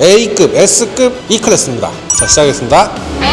A급, S급 E클래스입니다. 자, 시작하겠습니다.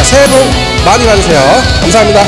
자, 새해 복 많이 받으세요. 감사합니다.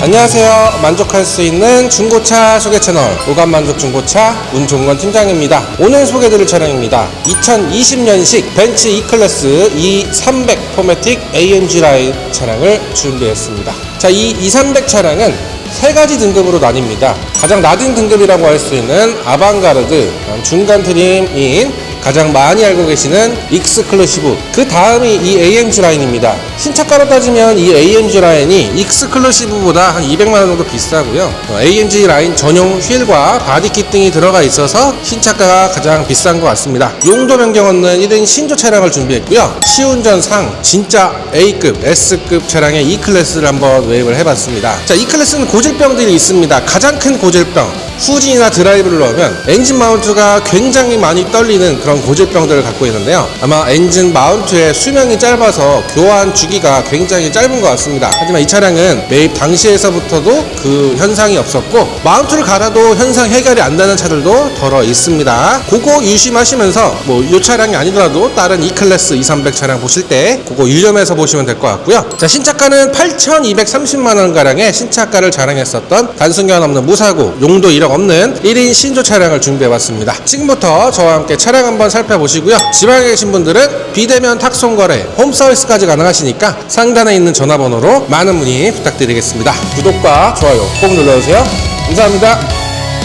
안녕하세요. 만족할 수 있는 중고차 소개 채널 오감만족 중고차 운종건 팀장입니다. 오늘 소개드릴 차량입니다. 2020년식 벤츠 E클래스 E300 포매틱 AMG 라인 차량을 준비했습니다. 자, 이200 차량은 세 가지 등급으로 나뉩니다. 가장 낮은 등급이라고 할 수 있는 아방가르드, 중간 트림인 가장 많이 알고 계시는 익스클루시브. 그 다음이 이 AMG 라인입니다. 신차가로 따지면 이 AMG 라인이 익스클루시브보다 한 200만원 정도 비싸고요. 어, AMG 라인 전용 휠과 바디킷 등이 들어가 있어서 신차가가 가장 비싼 것 같습니다. 용도 변경 없는 1인 신조 차량을 준비했고요. 시운전 상 진짜 A급, S급 차량의 E클래스를 한번 웨입을 해봤습니다. 자 E클래스는 고질병들이 있습니다. 가장 큰 고질병 후진이나 드라이브를 넣으면 엔진 마운트가 굉장히 많이 떨리는 그런 고질병들을 갖고 있는데요. 아마 엔진 마운트의 수명이 짧아서 교환 주기가 굉장히 짧은 것 같습니다. 하지만 이 차량은 매입 당시에서부터도 그 현상이 없었고 마운트를 갈아도 현상 해결이 안 되는 차들도 덜어 있습니다. 그거 유심하시면서 뭐 이 차량이 아니더라도 다른 E클래스 2300 차량 보실 때 그거 유념해서 보시면 될 것 같고요. 자 신차가는 8,230만 원 가량의 신차가를 자랑했었던 단순견 없는 무사고 용도 1억 없는 1인 신조 차량을 준비해봤습니다. 지금부터 저와 함께 차량 한번 살펴보시고요. 지방에 계신 분들은 비대면 탁송 거래, 홈 서비스까지 가능하시니까 상단에 있는 전화번호로 많은 문의 부탁드리겠습니다. 구독과 좋아요 꼭 눌러주세요. 감사합니다.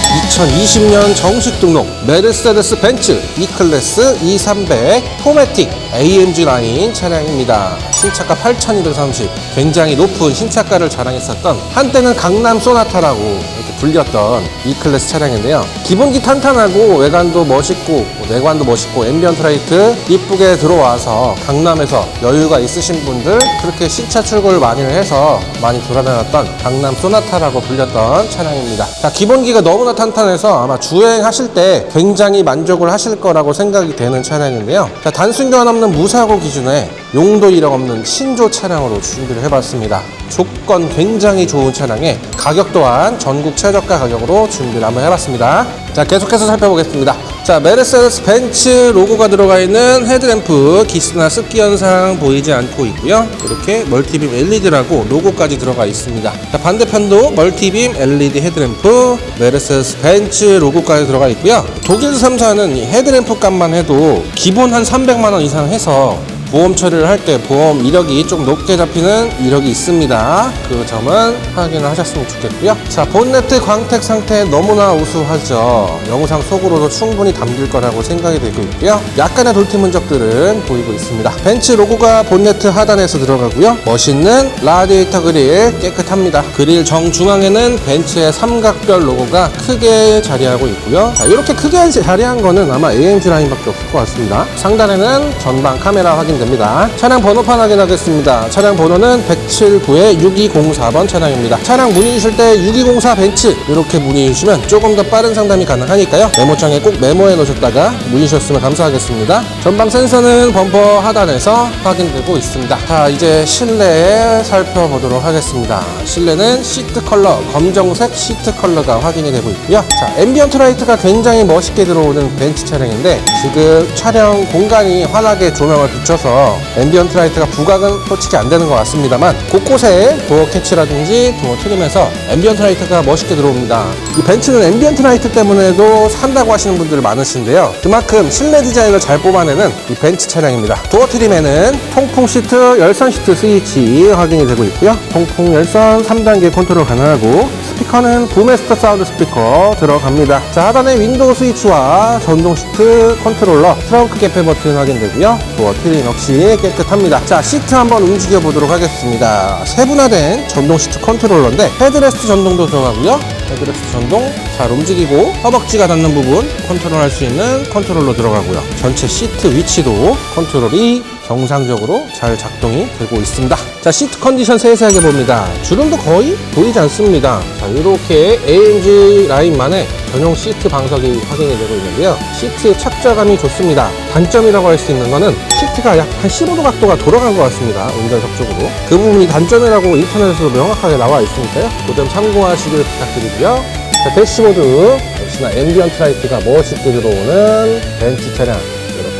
2020년 정식 등록 메르세데스 벤츠 E클래스 E300 포매틱 AMG 라인 차량입니다. 신차가 8,230 굉장히 높은 신차가를 자랑했었던 한때는 강남 소나타라고 이렇게 불렸던 E클래스 차량인데요. 기본기 탄탄하고 외관도 멋있고 내관도 멋있고 앰비언트 라이트 이쁘게 들어와서 강남에서 여유가 있으신 분들 그렇게 신차 출고를 많이 해서 많이 돌아다녔던 강남 소나타라고 불렸던 차량입니다. 자, 기본기가 너무나 탄탄해서 아마 주행하실 때 굉장히 만족을 하실 거라고 생각이 되는 차량인데요. 자, 단순 교환 없는 무사고 기준에 용도 1억 없는 신조 차량으로 준비를 해봤습니다. 조건 굉장히 좋은 차량에 가격 또한 전국 최저가 가격으로 준비를 한번 해봤습니다. 자, 계속해서 살펴보겠습니다. 자, 메르세데스 벤츠 로고가 들어가 있는 헤드램프 기스나 습기 현상 보이지 않고 있고요. 이렇게 멀티빔 LED라고 로고까지 들어가 있습니다. 자, 반대편도 멀티빔 LED 헤드램프 메르세데스 벤츠 로고까지 들어가 있고요. 독일 3사는 이 헤드램프 값만 해도 기본 한 300만 원 이상 해서 보험 처리를 할 때 보험 이력이 좀 높게 잡히는 이력이 있습니다. 그 점은 확인을 하셨으면 좋겠고요. 자, 본네트 광택 상태 너무나 우수하죠. 영상 속으로도 충분히 담길 거라고 생각이 되고 있고요. 약간의 돌팀 흔적들은 보이고 있습니다. 벤츠 로고가 본네트 하단에서 들어가고요. 멋있는 라디에이터 그릴 깨끗합니다. 그릴 정중앙에는 벤츠의 삼각별 로고가 크게 자리하고 있고요. 자, 이렇게 크게 자리한 거는 아마 AMG 라인밖에 없을 것 같습니다. 상단에는 전방 카메라 확인 됩니다. 차량 번호판 확인하겠습니다. 차량 번호는 107구의 6204번 차량입니다. 차량 문의 주실 때 6204 벤츠 이렇게 문의 주시면 조금 더 빠른 상담이 가능하니까요. 메모장에 꼭 메모해 놓으셨다가 문의 주셨으면 감사하겠습니다. 전방 센서는 범퍼 하단에서 확인되고 있습니다. 자, 이제 실내에 살펴보도록 하겠습니다. 실내는 시트 컬러, 검정색 시트 컬러가 확인이 되고 있고요. 자, 앰비언트 라이트가 굉장히 멋있게 들어오는 벤츠 차량인데 지금 촬영 공간이 환하게 조명을 비춰서 앰비언트 라이트가 부각은 솔직히 안 되는 것 같습니다만 곳곳에 도어 캐치라든지 도어 트림에서 앰비언트 라이트가 멋있게 들어옵니다. 이 벤츠는 앰비언트 라이트 때문에도 산다고 하시는 분들이 많으신데요. 그만큼 실내 디자인을 잘 뽑아내는 이 벤츠 차량입니다. 도어 트림에는 통풍 시트, 열선 시트 스위치 확인이 되고 있고요. 통풍 열선 3단계 컨트롤 가능하고 스피커 스피커는 부메스터 사운드 스피커 들어갑니다. 자, 하단에 윈도우 스위치와 전동 시트 컨트롤러, 트렁크 개폐 버튼 확인되고요. 도어 트림 역시 깨끗합니다. 자, 시트 한번 움직여 보도록 하겠습니다. 세분화된 전동 시트 컨트롤러인데 헤드레스트 전동도 들어가고요. 헤드레스트 전동 잘 움직이고 허벅지가 닿는 부분 컨트롤할 수 있는 컨트롤러 들어가고요. 전체 시트 위치도 컨트롤이 정상적으로 잘 작동이 되고 있습니다. 자, 시트 컨디션 세세하게 봅니다. 주름도 거의 보이지 않습니다. 자, 이렇게 AMG 라인만의 전용 시트 방석이 확인이 되고 있는데요. 시트 착좌감이 좋습니다. 단점이라고 할 수 있는 거는 시트가 약 한 15도 각도가 돌아간 것 같습니다. 운전석 쪽으로. 그 부분이 단점이라고 인터넷에서 명확하게 나와 있으니까요. 그 점 참고하시길 부탁드리고요. 자, 대시보드 역시나 앰비언트 라이트가 멋있게 들어오는 벤츠 차량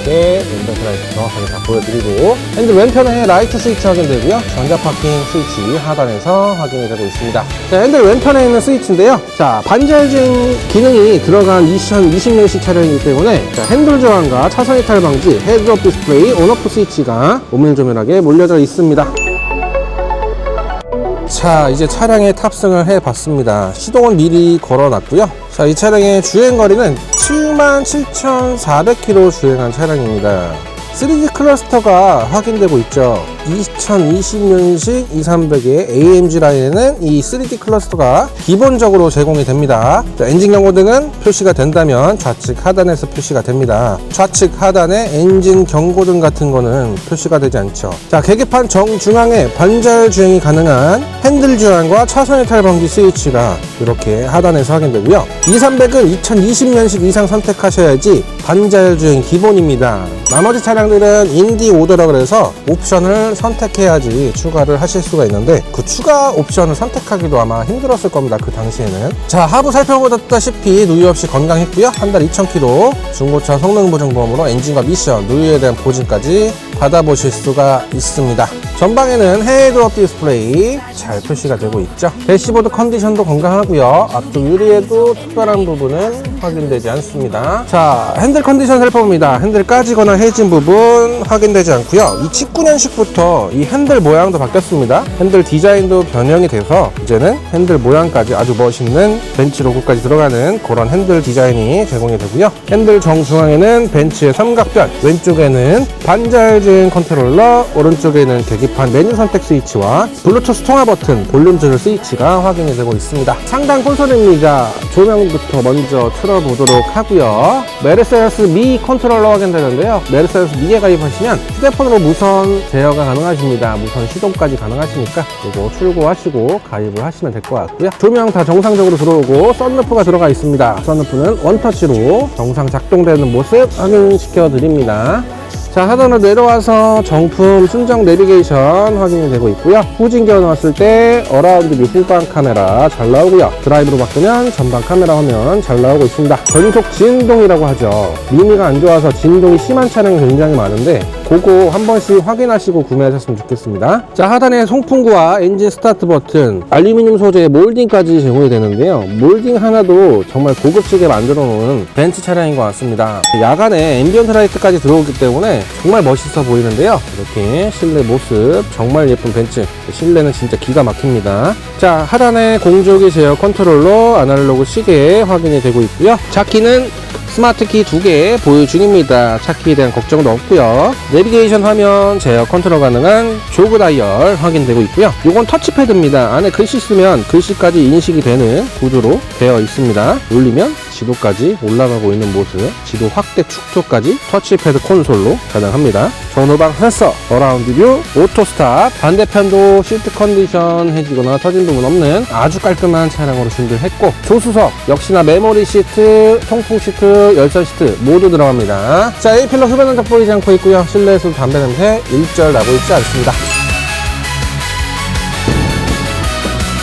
이렇게 앰비언트 라이트 정확하게 다 보여드리고. 핸들 왼편에 라이트 스위치 확인되고요. 전자 파킹 스위치 하단에서 확인이 되고 있습니다. 자, 핸들 왼편에 있는 스위치인데요. 자 반자율 기능이 들어간 2020년식 차량이기 때문에 자, 핸들 저항과 차선 이탈 방지 헤드업 디스플레이 온오프 스위치가 오밀조밀하게 몰려져 있습니다 자 이제 차량에 탑승을 해 봤습니다. 시동은 미리 걸어 놨고요. 자 이 차량의 주행거리는 77,400km 주행한 차량입니다. 3D 클러스터가 확인되고 있죠 2020년식 2300의 AMG 라인에는 이 3D 클러스터가 기본적으로 제공이 됩니다. 자, 엔진 경고등은 표시가 된다면 좌측 하단에서 표시가 됩니다. 좌측 하단에 엔진 경고등 같은 거는 표시가 되지 않죠. 자 계기판 정중앙에 반자율 주행이 가능한 핸들 주행과 차선 이탈 방지 스위치가 이렇게 하단에서 확인되고요. 2300은 2020년식 이상 선택하셔야지 반자율 주행 기본입니다. 나머지 차량들은 인디 오더라 그래서 옵션을 선택해야지 추가를 하실 수가 있는데 그 추가 옵션을 선택하기도 아마 힘들었을 겁니다 그 당시에는. 자 하부 살펴보다시피 누유 없이 건강했고요. 한 달 2,000km 중고차 성능 보증보험으로 엔진과 미션 누유에 대한 보증까지 받아보실 수가 있습니다 전방에는 헤드업 디스플레이 잘 표시가 되고 있죠. 대시보드 컨디션도 건강하고요. 앞쪽 유리에도 특별한 부분은 확인되지 않습니다. 자 핸들 컨디션 살펴봅니다. 핸들 까지거나 해진 부분 확인되지 않고요. 이 19년식부터 이 핸들 모양도 바뀌었습니다. 핸들 디자인도 변형이 돼서 이제는 핸들 모양까지 아주 멋있는 벤츠 로고까지 들어가는 그런 핸들 디자인이 제공이 되고요. 핸들 정중앙에는 벤츠의 삼각변 왼쪽에는 반자율 주행 컨트롤러 오른쪽에는 계기 판 메뉴 선택 스위치와 블루투스 통화 버튼 볼륨 조절 스위치가 확인이 되고 있습니다. 상단 콘솔입니다 조명부터 먼저 틀어보도록 하고요. 메르세데스 미 컨트롤러 확인되는데요. 메르세데스 미에 가입하시면 휴대폰으로 무선 제어가 가능하십니다. 무선 시동까지 가능하시니까 이거 출고하시고 가입을 하시면 될 것 같고요. 조명 다 정상적으로 들어오고 썬루프가 들어가 있습니다. 썬루프는 원터치로 정상 작동되는 모습 확인시켜 드립니다 자 하단으로 내려와서 정품 순정 내비게이션 확인이 되고 있고요. 후진겨 넣었을 때 어라운드 뷰 후방 카메라 잘 나오고요. 드라이브로 바꾸면 전방 카메라 화면 잘 나오고 있습니다. 전속 진동이라고 하죠. 미미가 안 좋아서 진동이 심한 차량이 굉장히 많은데 그거 한 번씩 확인하시고 구매하셨으면 좋겠습니다. 자 하단에 송풍구와 엔진 스타트 버튼 알루미늄 소재의 몰딩까지 제공이 되는데요. 몰딩 하나도 정말 고급지게 만들어 놓은 벤츠 차량인 것 같습니다. 야간에 앰비언트 라이트까지 들어오기 때문에 정말 멋있어 보이는데요. 이렇게 실내 모습 정말 예쁜 벤츠. 실내는 진짜 기가 막힙니다. 자 하단에 공조기 제어 컨트롤러 아날로그 시계 확인이 되고 있고요. 차키는 스마트키 두 개 보유 중입니다. 차키에 대한 걱정도 없고요. 내비게이션 화면 제어 컨트롤 가능한 조그 다이얼 확인되고 있고요. 이건 터치패드입니다. 안에 글씨 쓰면 글씨까지 인식이 되는 구조로 되어 있습니다. 올리면 지도까지 올라가고 있는 모습, 지도 확대 축소까지 터치패드 콘솔로 가능합니다. 전후방 센서, 어라운드 뷰, 오토 스탑, 반대편도 시트 컨디션 해지거나 터진 부분 없는 아주 깔끔한 차량으로 준비를 했고 조수석 역시나 메모리 시트, 통풍 시트, 열선 시트 모두 들어갑니다. 자, A필러 흡연 흔적 보이지 않고 있고요. 실내에서도 담배 냄새 일절 나고 있지 않습니다.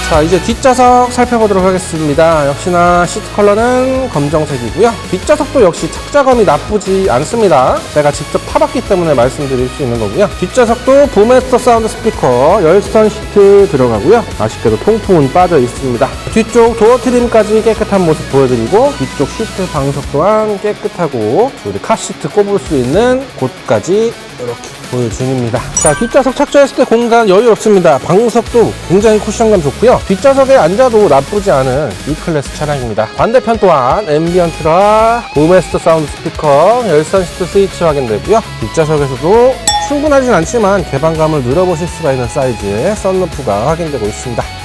자 이제 뒷좌석 살펴보도록 하겠습니다. 역시나 시트 컬러는 검정색이고요. 뒷좌석도 역시 착자감이 나쁘지 않습니다. 제가 직접 타봤기 때문에 말씀드릴 수 있는 거고요. 뒷좌석도 부메스터 사운드 스피커 열선 시트 들어가고요. 아쉽게도 통풍은 빠져 있습니다 뒤쪽 도어 트림까지 깨끗한 모습 보여드리고 뒤쪽 시트 방석 또한 깨끗하고 우리 카시트 꼽을 수 있는 곳까지 이렇게 보여줍니다. 자, 뒷좌석 착좌했을 때 공간 여유롭습니다. 방석도 굉장히 쿠션감 좋고요. 뒷좌석에 앉아도 나쁘지 않은 E클래스 차량입니다. 반대편 또한 앰비언트라 보메스터 사운드 스피커, 열선 시트 스위치 확인되고요. 뒷좌석에서도 충분하진 않지만 개방감을 누려보실 수가 있는 사이즈의 썬루프가 확인되고 있습니다.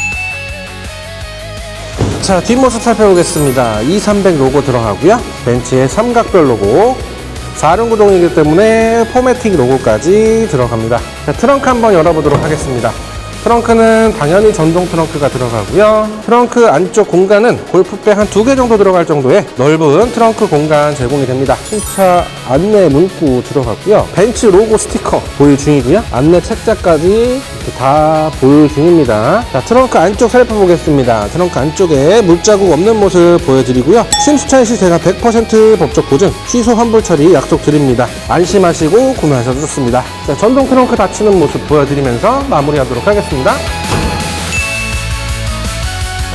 자, 뒷모습 살펴보겠습니다. 2300 로고 들어가고요. 벤츠의 삼각별 로고. 4륜 구동이기 때문에 포매틱 로고까지 들어갑니다. 자, 트렁크 한번 열어보도록 하겠습니다. 트렁크는 당연히 전동 트렁크가 들어가고요. 트렁크 안쪽 공간은 골프백 한 두 개 정도 들어갈 정도의 넓은 트렁크 공간 제공이 됩니다. 신차 안내 문구 들어갔고요. 벤츠 로고 스티커 보유 중이고요. 안내 책자까지 다 보유 중입니다. 자, 트렁크 안쪽 살펴보겠습니다. 트렁크 안쪽에 물자국 없는 모습 보여드리고요. 심수차인 시 제가 100% 법적 보증, 취소 환불 처리 약속드립니다. 안심하시고 구매하셔도 좋습니다. 자, 전동 트렁크 닫히는 모습 보여드리면서 마무리하도록 하겠습니다.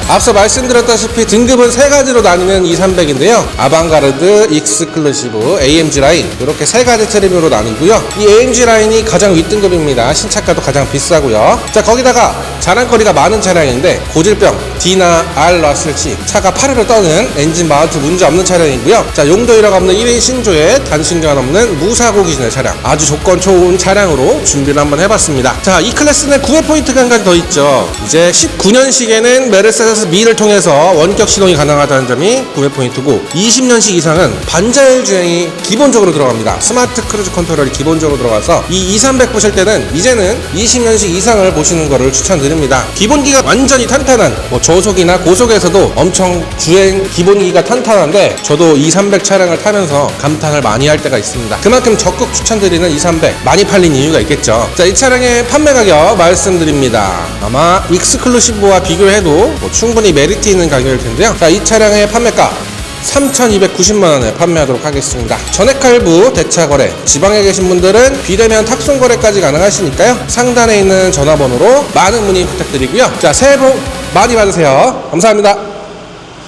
앞서 말씀드렸다시피 등급은 세 가지로 나뉘는 2300인데요. 아방가르드, 익스클루시브, AMG 라인 이렇게 세 가지 트림으로 나뉘고요. 이 AMG 라인이 가장 윗등급입니다. 신차가도 가장 비싸고요. 자 거기다가 자랑거리가 많은 차량인데 고질병 D나 R 시 차가 파르르 떠는 엔진 마운트 문제 없는 차량이고요. 자 용도 이력 없는 1인 신조에 단신교환 없는 무사고 기준의 차량 아주 조건 좋은 차량으로 준비를 한번 해봤습니다. 자 이 클래스는 구매 포인트가 한 가지 더 있죠. 이제 19년식에는 메르세 데스 미를 통해서 원격 시동이 가능하다는 점이 구매 포인트고 20년식 이상은 반자율 주행이 기본적으로 들어갑니다. 스마트 크루즈 컨트롤이 기본적으로 들어가서 이 2300 보실 때는 이제는 20년식 이상을 보시는 것을 추천드립니다. 기본기가 완전히 탄탄한 뭐 저속이나 고속에서도 엄청 주행 기본기가 탄탄한데 저도 2300 차량을 타면서 감탄을 많이 할 때가 있습니다. 그만큼 적극 추천드리는 2300 많이 팔린 이유가 있겠죠. 자, 이 차량의 판매 가격 말씀드립니다. 아마 익스클루시브와 비교해도 뭐 충분히 메리트 있는 가격일 텐데요. 자, 이 차량의 판매가 3,290만원에 판매하도록 하겠습니다. 전액 할부, 대차 거래, 지방에 계신 분들은 비대면 탁송 거래까지 가능하시니까요. 상단에 있는 전화번호로 많은 문의 부탁드리고요. 자, 새해 복 많이 받으세요. 감사합니다.